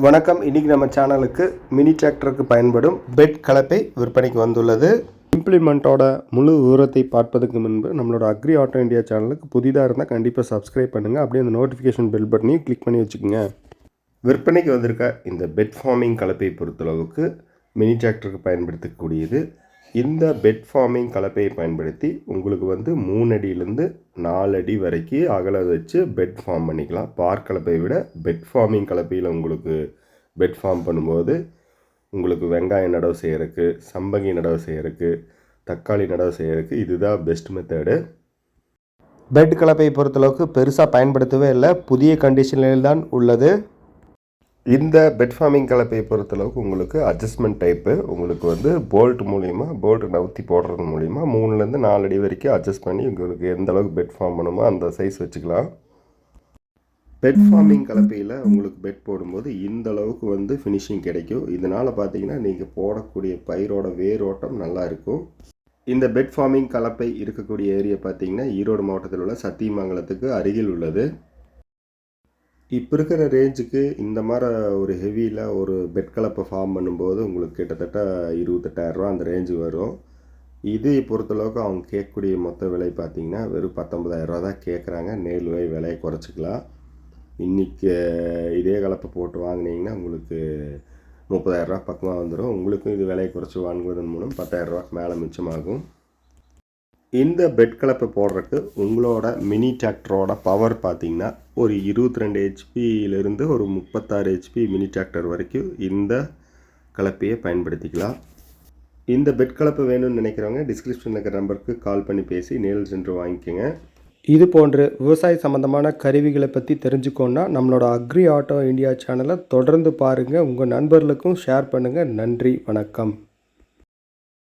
வணக்கம். இன்றைக்கி நம்ம சேனலுக்கு மினி டிராக்டருக்கு பயன்படும் பெட் கலப்பை விற்பனைக்கு வந்துள்ளது. இம்ப்ளிமெண்ட்டோட முழு விவரத்தை பார்ப்பதற்கு முன்பு நம்மளோட அக்ரி ஆட்டோ இந்தியா சேனலுக்கு புதிதாக இருந்தால் கண்டிப்பாக சப்ஸ்கிரைப் பண்ணுங்கள் அப்படியே அந்த நோட்டிஃபிகேஷன் பெல் பட்டனையும் கிளிக் பண்ணி வச்சுக்கோங்க. விற்பனைக்கு வந்திருக்க இந்த பெட் ஃபார்மிங் கலப்பை பொறுத்தளவுக்கு மினி டிராக்டருக்கு பயன்படுத்தக்கூடியது இந்த பெட் ஃபார்மிங் கலப்பையை பயன்படுத்தி உங்களுக்கு வந்து மூணு அடியிலேருந்து நாலு அடி வரைக்கும் அகல வச்சு பெட் ஃபார்ம் பண்ணிக்கலாம். பார் கலப்பையை விட பெட் ஃபார்மிங் கலப்பையில் உங்களுக்கு பெட் ஃபார்ம் பண்ணும்போது உங்களுக்கு வெங்காயம் நடவு செய்யறதுக்கு சம்பங்கி நடவு செய்கிறதுக்கு தக்காளி நடவு செய்கிறதுக்கு இதுதான் பெஸ்ட் மெத்தடு பெட் கலப்பையை பொறுத்தளவுக்கு பெருசாக பயன்படுத்தவே இல்லை. புதிய கண்டிஷனில் தான் உள்ளது. இந்த பெட் ஃபார்மிங் கலப்பையை பொறுத்தளவுக்கு உங்களுக்கு அட்ஜஸ்ட்மெண்ட் டைப்பு உங்களுக்கு வந்து போல்ட் மூலிமா போல்ட் நவுத்தி போடுறது மூலிமா மூணுலேருந்து நாலு அடி வரைக்கும் அட்ஜஸ்ட் பண்ணி உங்களுக்கு எந்த அளவுக்கு பெட் ஃபார்ம் பண்ணுமோ அந்த சைஸ் வச்சுக்கலாம். பெட் ஃபார்மிங் கலப்பையில் உங்களுக்கு பெட் போடும்போது இந்த அளவுக்கு வந்து ஃபினிஷிங் கிடைக்கும். இதனால் பார்த்தீங்கன்னா நீங்கள் போடக்கூடிய பயிரோட வேரோட்டம் நல்லா இருக்கும். இந்த பெட் ஃபார்மிங் கலப்பை இருக்கக்கூடிய ஏரியா பார்த்தீங்கன்னா ஈரோடு மாவட்டத்தில் உள்ள சத்தியமங்கலத்துக்கு அருகில் உள்ளது. இப்போ இருக்கிற ரேஞ்சுக்கு இந்த மாதிரி ஒரு ஹெவியில் ஒரு பெட் கலப்பை ஃபார்ம் பண்ணும்போது உங்களுக்கு கிட்டத்தட்ட இருபத்தெட்டாயிரரூவா அந்த ரேஞ்சு வரும். இது பொறுத்தளவுக்கு அவங்க கேட்கக்கூடிய மொத்த விலை பார்த்தீங்கன்னா வெறும் பத்தொன்பதாயிரரூவா தான் கேட்குறாங்க. நேரில் போய் விலையை குறைச்சிக்கலாம். இன்றைக்கி இதே கலப்பை போட்டு வாங்கினீங்கன்னா உங்களுக்கு முப்பதாயிரரூவா பக்கமாக வந்துடும் உங்களுக்கும் இது விலையை குறைச்சி வாங்குவதன் மூலம் பத்தாயிரரூவாக்கு மேலே மிச்சமாகும். இந்த பெட் கலப்பை போடுறதுக்கு உங்களோட மினி டிராக்டரோட பவர் பார்த்தீங்கன்னா ஒரு இருபத்தி ரெண்டு ஹெச்பியிலிருந்து ஒரு முப்பத்தாறு ஹெச்பி மினி டிராக்டர் வரைக்கும் இந்த கலப்பையை பயன்படுத்திக்கலாம். இந்த பெட் கலப்பை வேணும்னு நினைக்கிறவங்க டிஸ்கிரிப்ஷனில் இருக்கிற நம்பருக்கு கால் பண்ணி பேசி நேரில் சென்று வாங்கிக்கோங்க. இது போன்று விவசாய சம்மந்தமான கருவிகளை பற்றி தெரிஞ்சுக்கோன்னா நம்மளோட அக்ரி ஆட்டோ இந்தியா சேனலை தொடர்ந்து பாருங்கள் உங்கள் நண்பர்களுக்கும் ஷேர் பண்ணுங்கள் நன்றி வணக்கம்.